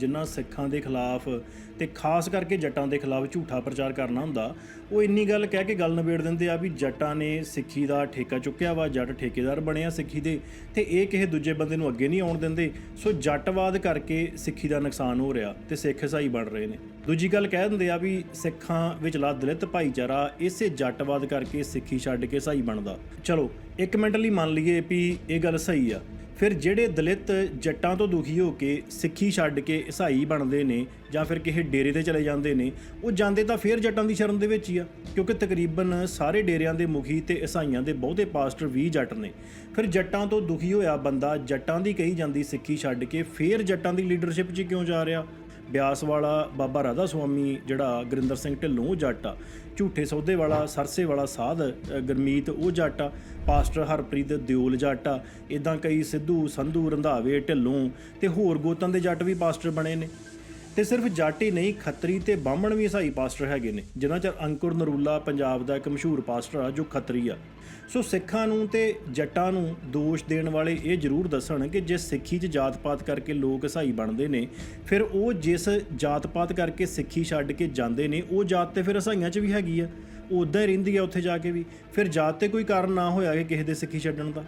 ਜਿਨ੍ਹਾਂ ਸਿੱਖਾਂ ਦੇ ਖਿਲਾਫ ਤੇ ਖਾਸ ਕਰਕੇ ਜੱਟਾਂ ਦੇ ਖਿਲਾਫ ਝੂਠਾ ਪ੍ਰਚਾਰ ਕਰਨਾ ਹੁੰਦਾ, ਉਹ ਇੰਨੀ ਗੱਲ ਕਹਿ ਕੇ ਗੱਲ ਨਿਬੇੜ ਦਿੰਦੇ ਆ ਵੀ ਜੱਟਾਂ ਨੇ ਸਿੱਖੀ ਦਾ ਠੇਕਾ ਚੁੱਕਿਆ ਵਾ, ਜੱਟ ਠੇਕੇਦਾਰ ਬਣਿਆ ਸਿੱਖੀ ਦੇ ਤੇ ਇਹ ਕਿਸੇ ਦੂਜੇ ਬੰਦੇ ਨੂੰ ਅੱਗੇ ਨਹੀਂ ਆਉਣ ਦਿੰਦੇ। ਸੋ ਜੱਟਵਾਦ ਕਰਕੇ ਸਿੱਖੀ ਦਾ ਨੁਕਸਾਨ ਹੋ ਰਿਹਾ ਤੇ ਸਿੱਖ ਈਸਾਈ ਬਣ ਰਹੇ ਨੇ। ਦੂਜੀ ਗੱਲ ਕਹਿ ਦਿੰਦੇ ਆ ਵੀ ਸਿੱਖਾਂ ਵਿਚਲਾ ਦਲਿਤ ਭਾਈਚਾਰਾ, ਇਸੇ ਜੱਟਵਾਦ ਕਰਕੇ ਸਿੱਖੀ ਛੱਡ ਕੇ ਈਸਾਈ ਬਣਦਾ। ਚਲੋ, ਇੱਕ ਮਿੰਟ ਲਈ ਮੰਨ ਲਈਏ ਵੀ ਇਹ ਗੱਲ ਸਹੀ ਆ। ਫਿਰ ਜਿਹੜੇ ਦਲਿਤ ਜੱਟਾਂ ਤੋਂ ਦੁਖੀ ਹੋ ਕੇ ਸਿੱਖੀ ਛੱਡ ਕੇ ਈਸਾਈ ਬਣਦੇ ਨੇ ਜਾਂ ਫਿਰ ਕਿਸੇ ਡੇਰੇ ਤੇ ਚਲੇ ਜਾਂਦੇ ਨੇ, ਉਹ ਜਾਂਦੇ ਤਾਂ ਫਿਰ ਜੱਟਾਂ ਦੀ ਸ਼ਰਨ ਦੇ ਵਿੱਚ ਹੀ ਆ, ਕਿਉਂਕਿ ਤਕਰੀਬਨ ਸਾਰੇ ਡੇਰਿਆਂ ਦੇ ਮੁਖੀ ਤੇ ਈਸਾਈਆਂ ਦੇ ਬਹੁਤੇ ਪਾਸਟਰ ਵੀ ਜੱਟ ਨੇ। ਫਿਰ ਜੱਟਾਂ ਤੋਂ ਦੁਖੀ ਹੋਇਆ ਬੰਦਾ ਜੱਟਾਂ ਦੀ ਕਹੀ ਜਾਂਦੀ ਸਿੱਖੀ ਛੱਡ ਕੇ ਫਿਰ ਜੱਟਾਂ ਦੀ ਲੀਡਰਸ਼ਿਪ 'ਚ ਕਿਉਂ ਜਾ ਰਿਹਾ? ਬਿਆਸ ਵਾਲਾ ਬਾਬਾ ਰਾਧਾ ਸੁਆਮੀ ਜਿਹੜਾ ਗੁਰਿੰਦਰ ਸਿੰਘ ਢਿੱਲੋਂ ਉਹ ਜੱਟ ਆ। ਝੂਠੇ ਸੌਦੇ ਵਾਲਾ ਸਰਸੇ ਵਾਲਾ ਸਾਧ ਅ, ਗੁਰਮੀਤ ਉਹ ਜੱਟ ਆ। ਪਾਸਟਰ ਹਰਪ੍ਰੀਤ ਦਿਓਲ ਜੱਟ ਆ। ਇਦਾਂ ਕਈ ਸਿੱਧੂ ਸੰਧੂ ਰੰਧਾਵੇ ਢਿੱਲੋਂ ਤੇ ਹੋਰ ਗੋਤਾਂ ਦੇ ਜੱਟ ਵੀ ਪਾਸਟਰ ਬਣੇ ਨੇ। ਤੇ ਸਿਰਫ ਜੱਟ ਹੀ ਨਹੀਂ, ਖੱਤਰੀ ਤੇ ਬਾਹਮਣ ਵੀ ਈਸਾਈ ਪਾਸਟਰ ਹੈਗੇ ਨੇ, ਜਿਨ੍ਹਾਂ ਚ ਅੰਕੁਰ ਨਰੂਲਾ ਪੰਜਾਬ ਦਾ ਇੱਕ ਮਸ਼ਹੂਰ ਪਾਸਟਰ ਆ, ਜੋ ਖੱਤਰੀ ਆ। ਸੋ ਸਿੱਖਾਂ ਨੂੰ ਤੇ ਜੱਟਾਂ ਨੂੰ ਦੋਸ਼ ਦੇਣ ਵਾਲੇ ਇਹ ਜ਼ਰੂਰ ਦੱਸਣ ਕਿ ਜੇ ਸਿੱਖੀ 'ਚ ਜਾਤ-ਪਾਤ ਕਰਕੇ ਲੋਕ ਈਸਾਈ ਬਣਦੇ ਨੇ, ਫਿਰ ਉਹ ਜਿਸ ਜਾਤ-ਪਾਤ ਕਰਕੇ ਸਿੱਖੀ ਛੱਡ ਕੇ ਜਾਂਦੇ ਨੇ, ਉਹ ਜਾਤ ਤੇ ਫਿਰ ਈਸਾਈਆਂ 'ਚ ਵੀ ਹੈਗੀ ਆ। ਉਹ ਉਦਾਂ ਹੀ ਰਹਿੰਦੀ ਆ ਉੱਥੇ ਜਾ ਕੇ ਵੀ। ਫਿਰ ਜਾਤ ਤੇ ਕੋਈ ਕਾਰਨ ਨਾ ਹੋਇਆ ਕਿ ਕਿਸੇ ਦੇ ਸਿੱਖੀ ਛੱਡਣ ਦਾ।